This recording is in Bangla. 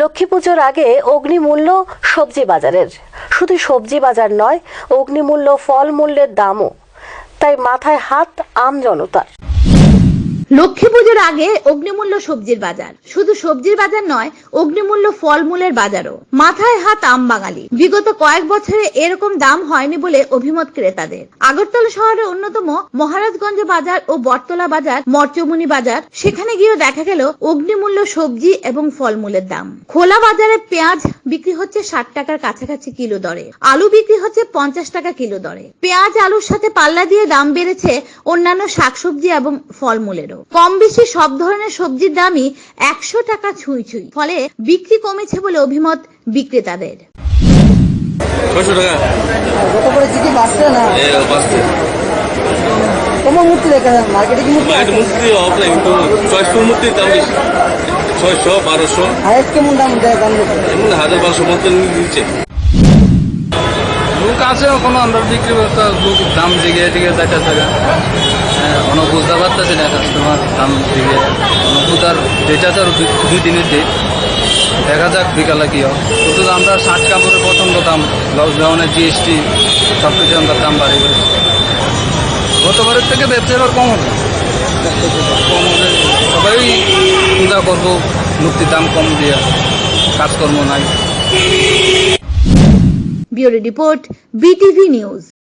লক্ষ্মী পুজোর আগে অগ্নিমূল্য সবজি বাজারের। শুধু সবজি বাজার নয়, অগ্নিমূল্য ফল মূল্যের দামও। তাই মাথায় হাত আম জনতার লক্ষ্মী পুজোর আগে অগ্নিমূল্য সবজির বাজার। শুধু সবজির বাজার নয়, অগ্নিমূল্য ফলমূলের বাজারও। মাথায় হাত আম বাঙালি বিগত কয়েক বছরে এরকম দাম হয়নি বলে অভিমত ক্রেতাদের। আগরতলা শহরের অন্যতম মহারাজগঞ্জ বাজার ও বটতলা বাজার, মর্চমুনি বাজার, সেখানে গিয়েও দেখা গেল অগ্নিমূল্য সবজি এবং ফলমূলের দাম। খোলা বাজারে পেঁয়াজ বিক্রি হচ্ছে ষাট টাকার কাছাকাছি কিলো দরে। আলু বিক্রি হচ্ছে পঞ্চাশ টাকা কিলো দরে। পেঁয়াজ, আলুর সাথে পাল্লা দিয়ে দাম বেড়েছে অন্যান্য শাকসবজি এবং ফলমূলেরও। কম বেশি সব ধরনের সবজির দামই একশো টাকা ছুঁই ছুঁই। ফলে বিক্রি কমেছে বলে অভিমত বিক্রেতাদের। ছয়শো টাকা। যত করে কি কি না? এ তোমার মূর্তি দেখে মার্কেটে কি মূর্তি মূর্তি অফলাইন কিন্তু চয়েসফুল মূর্তির দাম বেশি। ছয়শো বারোশো। হাইস্ট কেমন দাম দেয় দাম এমন হাজার বারোশো মতো নিচ্ছে। লোক আছে কোনো আমরা বিক্রি করতে দাম দিকে দিকে বুঝতে পারতেছি না কাস্টমার দাম দিকে অনেক ডেটা আরও দুই- দিনের ডেট দেখা যাক বিকালে কি হয়। শুধু আমরা ষাট কাপড়ের প্রচণ্ড দাম লকডাউনের জিএসটি সব কিছু আমরা দাম বাড়িয়ে গেছে গতবারের থেকে ব্যবসা কম হবে কম হবে। সবাই পূজা করব মূর্তির দাম কম দিয়ে কাজকর্ম নাই। Bureau report, BTV news.